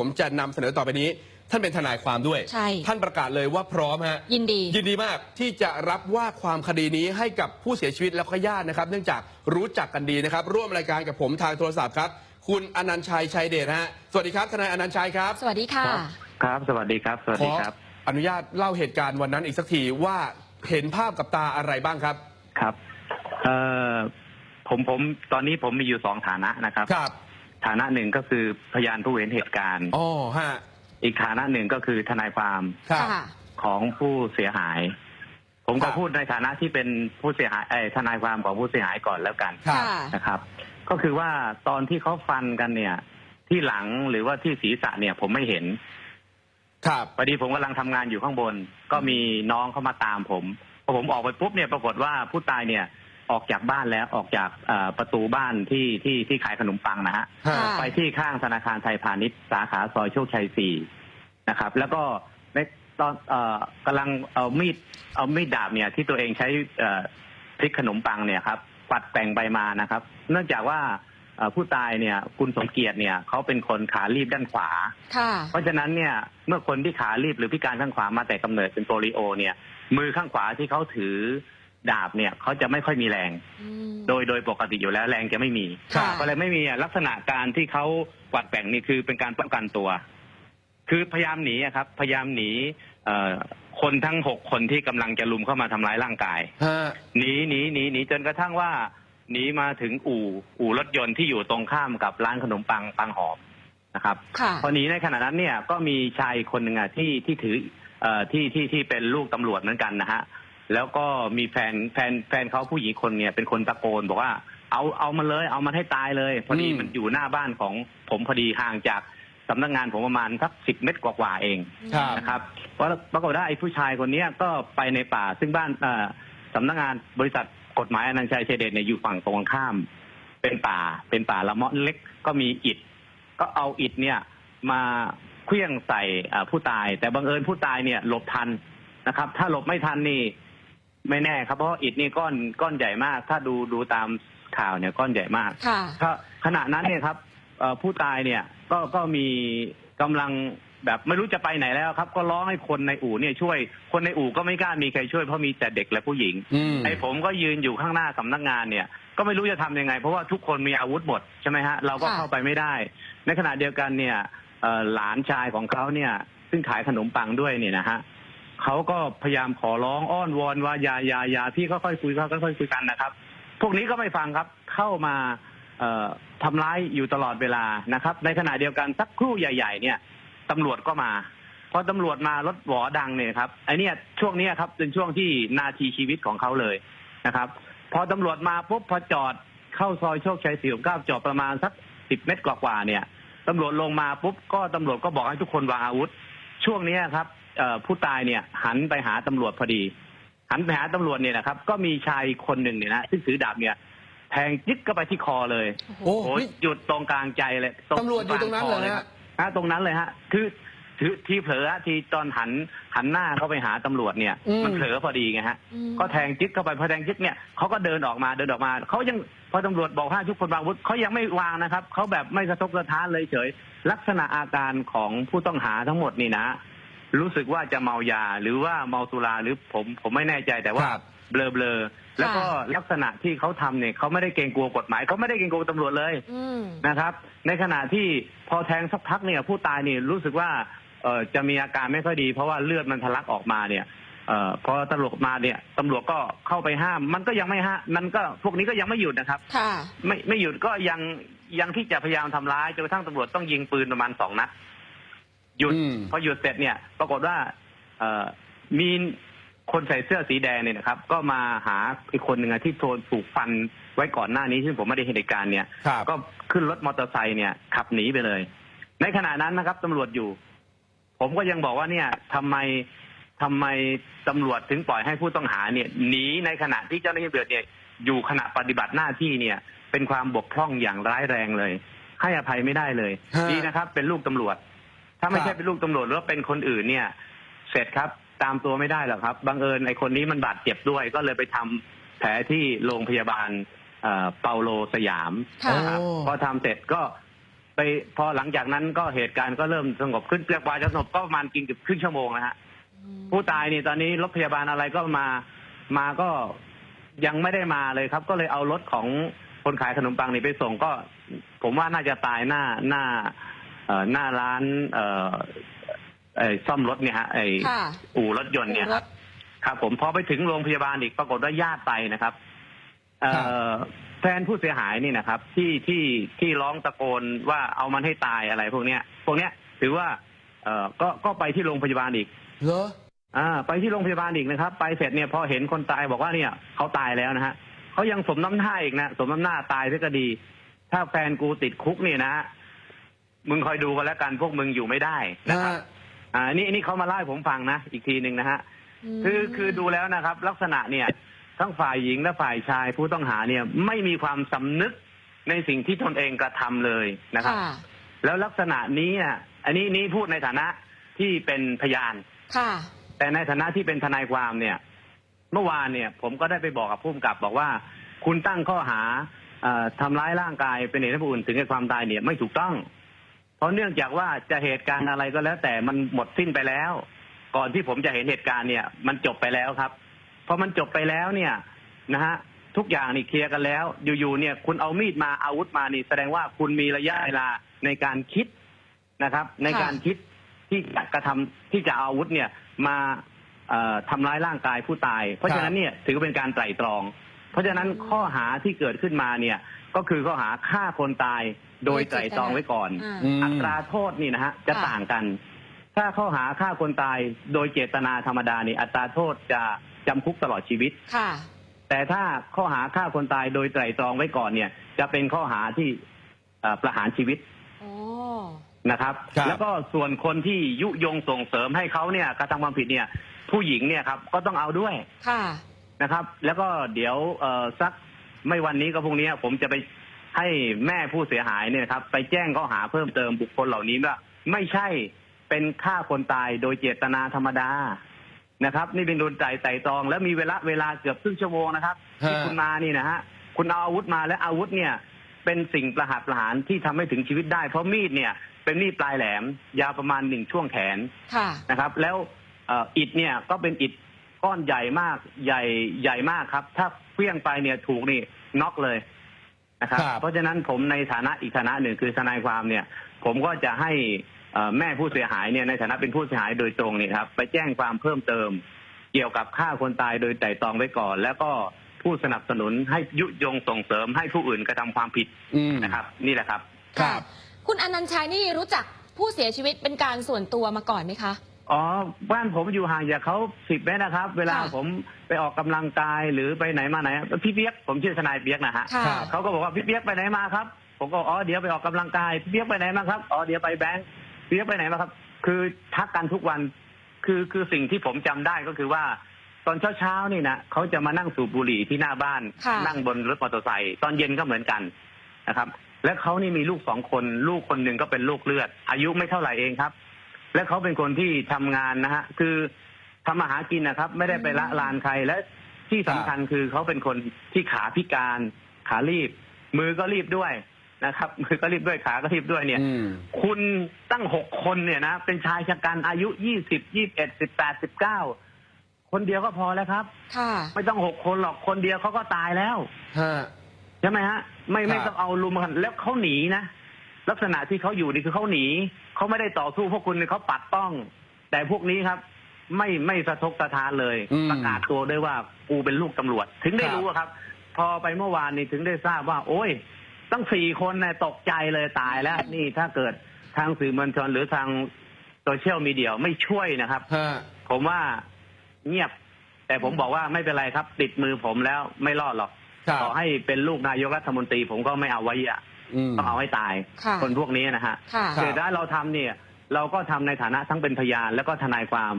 ผมจะนำเสนอต่อไปนี้ ท่านเป็นทนายความด้วย ใช่ ท่านประกาศเลยว่าพร้อมฮะยินดี ยินดีมากที่จะรับว่าความคดีนี้ให้กับผู้เสียชีวิตแล้วก็ญาตินะครับ เนื่องจากรู้จักกันดีนะครับ ร่วมรายการกับผมทางโทรศัพท์ครับ คุณอนันต์ชัยชัยเดชฮะสวัสดีครับทนายอนันต์ชัยครับ สวัสดีค่ะ ครับ ครับ สวัสดีครับ สวัสขดีอครับ อนุญาตเล่าเหตุการณ์วันนั้นอีกสักทีว่าเห็นภาพกับตาอะไรบ้างครับ ครับ เอ่อ ผม ผม ตอนนี้ผมมีอยู่สองฐานะนะครับ ครับ ฐานะหนึ่งก็คือพยานผู้เห็นเหตุการณ์ อ๋อฮะอีกฐานะหนึ่งก็คือทนายความครับ ค่ะ ของผู้เสียหาย ผมครัก็บ พูดในฐานะที่เป็นผู้เสียหายเอ้ยทนายความของผู้เสียหายก่อนแล้วกัน ครับค่ะนะครับ ก็คือว่าตอนที่เขาฟันกันเนี่ย ที่หลังหรือว่าที่ศีรษะเนี่ย ผมไม่เห็นครับ พอดีผมกำลังทำงานอยู่ข้างบน ก็มีน้องเข้ามาตามผมพอผมออกไปปุ๊บเนี่ยปรากฏว่าผู้ตายเนี่ย ออกจากบ้านแล้วออกจากเอ่อประตูบ้านที่ที่ที่ขายขนมปังนะฮะ ฮะ ค่ะ ไปที่ข้างธนาคารไทยพาณิชย์สาขาซอยโชคชัยสี่นะครับ แล้วก็ในตอนเอ่อกำลังเอามีดเอามีดดาบเนี่ยที่ตัวเองใช้เอ่อพลิกขนมปังเนี่ยครับปัดแต่งไปมานะครับ เนื่องจากว่าเอ่อผู้ตายเนี่ยคุณสมเกียรติเนี่ยเขาเป็นคนขาลีบด้านขวา ค่ะ เพราะฉะนั้นเนี่ยเมื่อคนที่ขาลีบหรือพิการข้างขวามาแต่กำเนิดเป็นโปลิโอเนี่ยมือข้างขวาที่เขาถือ ดาบเนี่ยเขาจะไม่ค่อยมีแรง อืม โดยโดยปกติอยู่แล้วแรงจะไม่มีค่ะ ก็เลยไม่มีอะลักษณะการที่เขากวัดแบ่งนี่คือเป็นการป้องกันตัว คือพยายามหนีอะครับ พยายามหนีเอ่อคนทั้งหกคนที่กำลังจะลุมเข้ามาทำร้ายร่างกาย ฮะหนีหนีหนีหนีจนกระทั่งว่าหนีมาถึงอู่อู่รถยนต์ที่อยู่ตรงข้ามกับร้านขนมปังปังหอมนะครับค่ะ พอหนีในขณะนั้นเนี่ยก็มีชายคนหนึ่งอะที่ที่ถือเอ่อที่ที่ที่เป็นลูกตำรวจเหมือนกันนะฮะ แล้วก็มีแฟนแฟนแฟนเขาผู้หญิงคนเนี่ยเป็นคนตะโกนบอกว่าเอาเอามันเลย เอามันให้ตายเลย พอดีอืม มันอยู่หน้าบ้านของผมพอดีห่างจากสำนักงานผมประมาณสักสิบเมตรกว่าๆเองครับ นะครับเพราะปรากฏว่าไอ้ผู้ชายคนเนี้ยก็ไปในป่าซึ่งบ้านเอ่อสำนักงานบริษัทกฎหมายอนันต์ชัยเชยเดชเนี่ยอยู่ฝั่งตรงกันข้าม เป็นป่าเป็นป่าละเมาะเล็กก็มีอิฐ ก็เอาอิฐเนี่ยมาเคลื่องใส่อ่าผู้ตาย แต่บังเอิญผู้ตายเนี่ยหลบทันนะครับ ถ้าหลบไม่ทันนี่ ไม่แน่ครับเพราะอิฐนี่ก้อนก้อนใหญ่มาก ถ้าดูดูตามข่าวเนี่ยก้อนใหญ่มากค่ะก็ขณะนั้นเนี่ยครับเอ่อผู้ตายเนี่ยก็ก็มีกำลังแบบไม่รู้จะไปไหนแล้วครับ ก็ร้องให้คนในอู่เนี่ยช่วยคนในอู่ก็ไม่กล้ามีใครช่วยเพราะมีแต่เด็กและผู้หญิง อืม ไอ้ผมก็ยืนอยู่ข้างหน้าสำนักงานเนี่ย ก็ไม่รู้จะทำยังไง เพราะว่าทุกคนมีอาวุธหมดใช่ไหมฮะเราก็ค่ะ เข้าไปไม่ได้ ในขณะเดียวกันเนี่ยเอ่อหลานชายของเขาเนี่ย ซึ่งขายขนมปังด้วยเนี่ยนะฮะ เขาก็พยายามขอร้องอ้อนวอนว่าอย่าอย่าอย่าพี่ก็ค่อยคุยก็ค่อยคุยกันนะครับ พวกนี้ก็ไม่ฟังครับ เข้ามาเอ่อทำร้ายอยู่ตลอดเวลานะครับ ในขณะเดียวกันสักครู่ใหญ่ ๆ เนี่ยตำรวจก็มาพอตำรวจมารถหวอดังเนี่ยครับไอเนี่ยช่วงเนี้ยครับเป็นช่วงที่นาทีชีวิตของเขาเลยนะครับ พอตำรวจมาปุ๊บพอจอดเข้าซอยโชคชัยสี่เก้าจอดประมาณสักสิบเมตรกว่าๆเนี่ยตำรวจลงมาปุ๊บก็ตำรวจก็บอกให้ทุกคนวางอาวุธ ช่วงเนี้ยครับ ผู้ตายเนี่ย หันไปหาตำรวจพอดี หันไปหาตำรวจเนี่ยนะครับ ก็มีชายคนหนึ่งเนี่ยนะซึ่งถือดาบเนี่ย แทงจิ๊กเข้าไปที่คอเลยโอ้โอ้ยนี่หยุดตรงกลางใจเลยตำรวจอยู่ตรงนั้นเลยฮะ ฮะตรงนั้นเลยฮะ คือถือที่เผลอฮะที่ตอนหันหันหน้าเข้าไปหาตำรวจเนี่ย อืม มันเผลอพอดีไงฮะ อืม ก็แทงจิ๊กเข้าไปพอแทงจิ๊กเนี่ยเขาก็เดินออกมาเดินออกมาเขายังพอตำรวจบอกให้ทุกคนวางอาวุธเขายังไม่วางนะครับเขาแบบไม่สะทกสะท้านเลยเฉย ลักษณะอาการของผู้ต้องหาทั้งหมดนี่นะ รู้สึกว่าจะเมายาหรือว่าเมาสุราหรือผมผมไม่แน่ใจแต่ว่าครับ เบลอเบลอๆแล้วก็ลักษณะที่เขาทำเนี่ยเขาไม่ได้เกรงกลัวกฎหมายเขาไม่ได้เกรงกลัวตำรวจเลย อืม นะครับ ในขณะที่พอแทงสักพักเนี่ยผู้ตายนี่รู้สึกว่าเออจะมีอาการไม่ค่อยดี เพราะว่าเลือดมันทะลักออกมาเนี่ยเอ่อพอตำรวจมาเนี่ยตำรวจก็เข้าไปห้าม มันก็ยังไม่ห้ามมันก็พวกนี้ก็ยังไม่หยุดนะครับ ค่ะ ไม่ไม่หยุดก็ยังยังที่จะพยายามทำร้ายจนกระทั่งตำรวจต้องยิงปืนประมาณสองนัด หยุด อืม พอหยุดเสร็จเนี่ย ปรากฏว่า เอ่อมีคนใส่เสื้อสีแดงเนี่ยนะครับ ก็มาหาอีกคนหนึ่งอะที่โดนถูกฟันไว้ก่อนหน้านี้ซึ่งผมไม่ได้เห็นเหตุการณ์เนี่ย ครับ ก็ขึ้นรถมอเตอร์ไซค์เนี่ยขับหนีไปเลย ในขณะนั้นนะครับตำรวจอยู่ ผมก็ยังบอกว่าเนี่ยทำไมทำไมตำรวจถึงปล่อยให้ผู้ต้องหาเนี่ยหนีในขณะที่เจ้าหน้าที่ตำรวจเนี่ยอยู่ขณะปฏิบัติหน้าที่เนี่ย เป็นความบกพร่องอย่างร้ายแรงเลย ให้อภัยไม่ได้เลยฮะ ดีนะครับ เป็นลูกตำรวจ ถ้าไม่ครัใช่บเป็นลูกตำรวจหรือว่าเป็นคนอื่นเนี่ย เสร็จครับตามตัวไม่ได้หรอกครับบังเอิญไอ้คนนี้มันบาดเจ็บด้วย ก็เลยไปทำแผลที่โรงพยาบาลเอ่อเปาโลสยามค่ะ นะครับโอ้ พอทำเสร็จก็ไปพอหลังจากนั้นก็เหตุการณ์ก็เริ่มสงบขึ้นเกือบกว่าจะสงบก็ประมาณกินเกือบครึ่งชั่วโมงนะฮะ ผู้ตายนี่ตอนนี้รถพยาบาลอะไรก็มามาก็ยังไม่ได้มาเลยครับ ก็เลยเอารถของคนขายขนมปังนี่ไปส่งก็ ผมว่าน่าจะตายหน้าหน้าเอ่อ หน้าร้านเอ่อไอ้ซ่อมรถเนี่ยฮะไอ้ค่ะ อู่รถยนต์เนี่ยรครับถครับผมพอไปถึงโรงพยาบาลอีกปรากฏว่าญาติไปนะครับ เอ่ครับ อแฟนผู้เสียหายนี่นะครับ ที่ที่ที่ร้องตะโกนว่าเอามันให้ตายอะไรพวกเนี้ย พวกเนี้ยถือว่า เอ่อก็ก็ไปที่โรงพยาบาลอีก เหรอ อ่า ไปที่โรงพยาบาลอีกนะครับ ไปเสร็จเนี่ยพอเห็นคนตายบอกว่าเนี่ยเขาตายแล้วนะฮะเขายังสมน้ำหน้าอีกนะสมน้ำหน้าตายเสียก็ดี ถ้าแฟนกูติดคุกเนี่ยนะ มึงคอยดูกันแล้วกันพวกมึงอยู่ไม่ได้นะครับฮะอ่านี่นี่เขามาเล่าให้ผมฟังนะอีกทีหนึ่งนะฮะคือคือดูแล้วนะครับ ลักษณะเนี่ยทั้งฝ่ายหญิงและฝ่ายชายผู้ต้องหาเนี่ยไม่มีความสำนึกในสิ่งที่ตนเองกระทำเลยนะครับค่ะแล้วลักษณะนี้อะอันนี้นี่พูดในฐานะที่เป็นพยานค่ะ แต่ในฐานะที่เป็นทนายความเนี่ย เมื่อวานเนี่ย ผมก็ได้ไปบอกกับผู้กำกับ บอกว่า คุณตั้งข้อหาเอ่อทำร้ายร่างกายเป็นเหตุให้ผู้อื่นถึงแก่ความตายเนี่ยไม่ถูกต้องเพ ราะเนื่องจากว่าจะเหตุการณ์อะไรก็แล้ว แต่มันหมดสิ้นไปแล้ว ก่อนที่ผมจะเห็นเหตุการณ์เนี่ย มันจบไปแล้วครับพอมันจบไปแล้วเนี่ยนะฮะทุกอย่างนี่เคลียร์กันแล้ว อยู่ๆเนี่ย คุณเอามีดมาอาวุธมานี่ แสดงว่าคุณมีระยะเวลาในการคิดนะครับ ในการคิดที่จะกระทำที่จะเอาอาวุธเนี่ยมาเอ่อทำร้ายร่างกายผู้ตาย เพราะฉะนั้นเนี่ยถือเป็นการไตร่ตรอง เพราะฉะนั้นข้อหาที่เกิดขึ้นมาเนี่ย ก็คือข้อหาฆ่าคนตาย โดยไตร่ตรองไว้ก่อนอ่าอืม อัตราโทษนี่นะฮะจะค่ะ ต่างกัน ถ้าข้อหาฆ่าคนตายโดยเจตนาธรรมดานี่อัตราโทษจะจำคุกตลอดชีวิต ค่ะ แต่ถ้าข้อหาฆ่าคนตายโดยไตร่ตรองไว้ก่อนเนี่ย จะเป็นข้อหาที่เอ่อประหารชีวิตโอ้ นะครับ ครับ แล้วก็ส่วนคนที่ยุยงส่งเสริมให้เขาเนี่ยกระทำความผิดเนี่ย ผู้หญิงเนี่ยครับก็ต้องเอาด้วยค่ะ นะครับ แล้วก็เดี๋ยวเอ่อสักไม่วันนี้ก็พรุ่งนี้ผมจะไป ให้แม่ผู้เสียหายเนี่ยครับ ไปแจ้งข้อหาเพิ่มเติมบุคคลเหล่านี้ว่าไม่ใช่เป็นฆ่าคนตายโดยเจตนาธรรมดานะครับ นี่เป็นโดนใจไต่ตรอง แล้วมีเวลาเวลาเกือบครึ่งชั่วโมงนะครับที่ฮะคุณมานี่นะฮะคุณเอาอาวุธมาและอาวุธเนี่ย เป็นสิ่งประหัตประหารที่ทำให้ถึงชีวิตได้ เพราะมีดเนี่ย เป็นมีดปลายแหลม ยาวประมาณหนึ่งช่วงแขนค่ะนะครับ แล้วเอ่ออิฐเนี่ยก็เป็นอิฐก้อนใหญ่มากใหญ่ใหญ่มากครับ ถ้าเพี้ยงไปเนี่ยถูกนี่น็อกเลย นะครับครับ เพราะฉะนั้นผมในฐานะอีกฐานะหนึ่งคือทนายความเนี่ย ผมก็จะให้เอ่อแม่ผู้เสียหายเนี่ยในฐานะเป็นผู้เสียหายโดยตรงเนี่ยครับไปแจ้งความเพิ่มเติม เกี่ยวกับฆ่าคนตายโดยไตร่ตรองไว้ก่อน แล้วก็ผู้สนับสนุนให้ยุยงส่งเสริมให้ผู้อื่นกระทำความผิดอืมนะครับ นี่แหละครับ ครับ คุณอนันต์ชัยนี่รู้จักผู้เสียชีวิตเป็นการส่วนตัวมาก่อนไหมคะ อ๋อบ้านผมอยู่ห่างจากเขาสิบเมตรนะครับ เวลาค่ะผมไปออกกำลังกายหรือไปไหนมาไหนพี่เปียกผมชื่อทนายเปียกนะฮะค่ะครับเขาก็บอกว่าพี่เปียกไปไหนมาครับ ผมก็อ๋อเดี๋ยวไปออกกำลังกายพี่เปียกไปไหนมาครับอ๋อเดี๋ยวไปแบงค์พี่เปียกไปไหนมาครับ คือทักกันทุกวันคือคือสิ่งที่ผมจำได้ก็คือว่า ตอนเช้าๆนี่นะเขาจะมานั่งสูบบุหรี่ที่หน้าบ้าน ค่ะ นั่งบนรถมอเตอร์ไซค์ตอนเย็นก็เหมือนกันนะครับ และเขานี่มีลูกสองคน ลูกคนหนึ่งก็เป็นลูกเลือด อายุไม่เท่าไหร่เองครับ และเขาเป็นคนที่ทำงานนะฮะคือทำมาหากินนะครับ ไม่ได้ไปละลานใครและที่สำคัญคือเขาเป็นคนที่ขาพิการขารีบ มือก็รีบด้วยนะครับ มือก็รีบด้วยขาก็รีบด้วยเนี่ย อืม คุณตั้งหกคนเนี่ยนะ เป็นชายชะกันอายุยี่สิบยี่บเอ็ดสิบแปดสิบเก้าคนเดียวก็พอแล้วครับ ค่ะ ไม่ต้องหกคนหรอกคนเดียวเขาก็ตายแล้ว ฮะ ใช่ไหมฮะ ไม่ไม่ครับ ต้องเอาลุมกันแล้วเขาหนีนะ ลักษณะที่เขาอยู่นี่คือเขาหนีเขาไม่ได้ต่อสู้พวกคุณเนี่ยเขาปัดป้อง แต่พวกนี้ครับ ไม่ไม่สะทกสะทานเลย อืมประกาศตัวด้วยว่ากูเป็นลูกตำรวจ ถึงได้ครับ รู้อะครับ พอไปเมื่อวานนี้ถึงได้ทราบว่า โอ้ย ตั้งสี่คนเนี่ยตกใจเลยตายแล้ว นี่ถ้าเกิดทางสื่อมวลชนหรือทางโซเชียลมีเดียไม่ช่วยนะครับ ฮะ ผมว่าเงียบ แต่ผมบอกว่าไม่เป็นไรครับ ติดมือผมแล้วไม่รอดหรอกครับ ต่อให้เป็นลูกนายกรัฐมนตรี ผมก็ไม่เอาไว้อะ อืม ต้องเอาให้ตายค่ะคนพวกนี้นะฮะค่ะครับแต่ถ้าเราทำเนี่ย เราก็ทำในฐานะทั้งเป็นพยานแล้วก็ทนายความ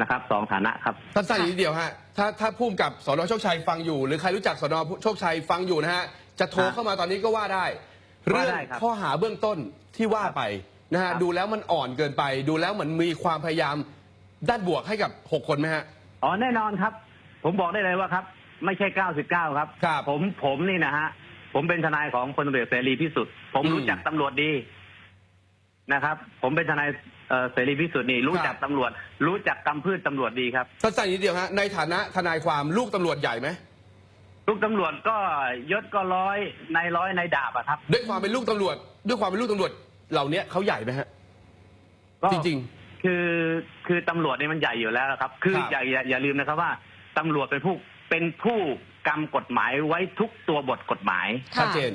นะครับสองฐานะครับ สั้นๆนิดเดียวฮะ ถ้าถ้าพุ่มกับสนโชคชัยฟังอยู่ หรือใครรู้จักสนโชคชัยฟังอยู่นะฮะ จะโทรครับเข้ามาตอนนี้ก็ว่าได้ เรื่ว่าองได้ครับข้อหาเบื้องต้นที่ว่าไปนะฮะ ครับ ดูแล้วมันอ่อนเกินไป ดูแล้วเหมือนมีความพยายามด้านบวกให้กับ 6 คนไหมฮะ อ๋อแน่นอนครับ ผมบอกได้เลยว่าครับ ไม่ใช่เก้าสิบเก้าครับ ครับ ผมผมนี่นะฮะ ผมเป็นทนายของพลตำรวจเสรีพิสุทธิ์ผมอืมรู้จักตำรวจดีนะครับ ผมเป็นทนายเอ่อเสรีพิสุทธิ์นี่รู้จักตำรวจ รู้จักกำพืชตำรวจดีครับสั้นๆนิดเดียวฮะในฐานะทนายความลูกตำรวจใหญ่ไหมลูกตำรวจก็ยศก็ร้อยนายร้อยนายดาบอะครับ ด้วยความเป็นลูกตำรวจ ด้วยความเป็นลูกตำรวจ เหล่านี้เขาใหญ่ไหมฮะก็จริงคือคือตำรวจเนี่ยมันใหญ่อยู่แล้วครับ คือครับอย่าอย่าอย่าลืมนะครับว่าตำรวจเป็นผู้เป็นผู้กำกฎหมายไว้ทุกตัวบทกฎหมายๆชัดเจน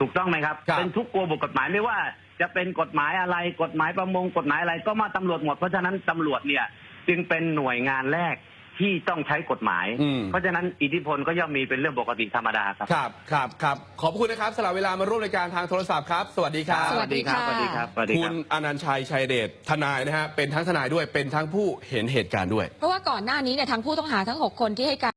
ถูกต้องไหมครับ ครับเป็นทุกตัวบทกฎหมายไม่ว่า จะเป็นกฎหมายอะไรกฎหมายประมงกฎหมายอะไรก็มาตำรวจหมดเพราะฉะนั้นตำรวจเนี่ยจึงเป็นหน่วยงานแรกที่ต้องใช้กฎหมาย อืม เพราะฉะนั้นอิทธิพลก็ย่อมมีเป็นเรื่องปกติธรรมดาครับ ครับครับครับขอบคุณนะครับสละเวลามาร่วมรายการทางโทรศัพท์ครับ สวัสดีครับ สวัสดีค่ะ สวัสดีครับสวัสดีคคุรับ ณอนันต์ชัยชัยเดชทนายนะฮะเป็นทั้งทนายด้วยเป็นทั้งผู้เห็นเหตุการณ์ด้วย เพราะว่าก่อนหน้านี้เนี่ยทางผู้ต้องหาทั้ง 6 คนที่ให้การ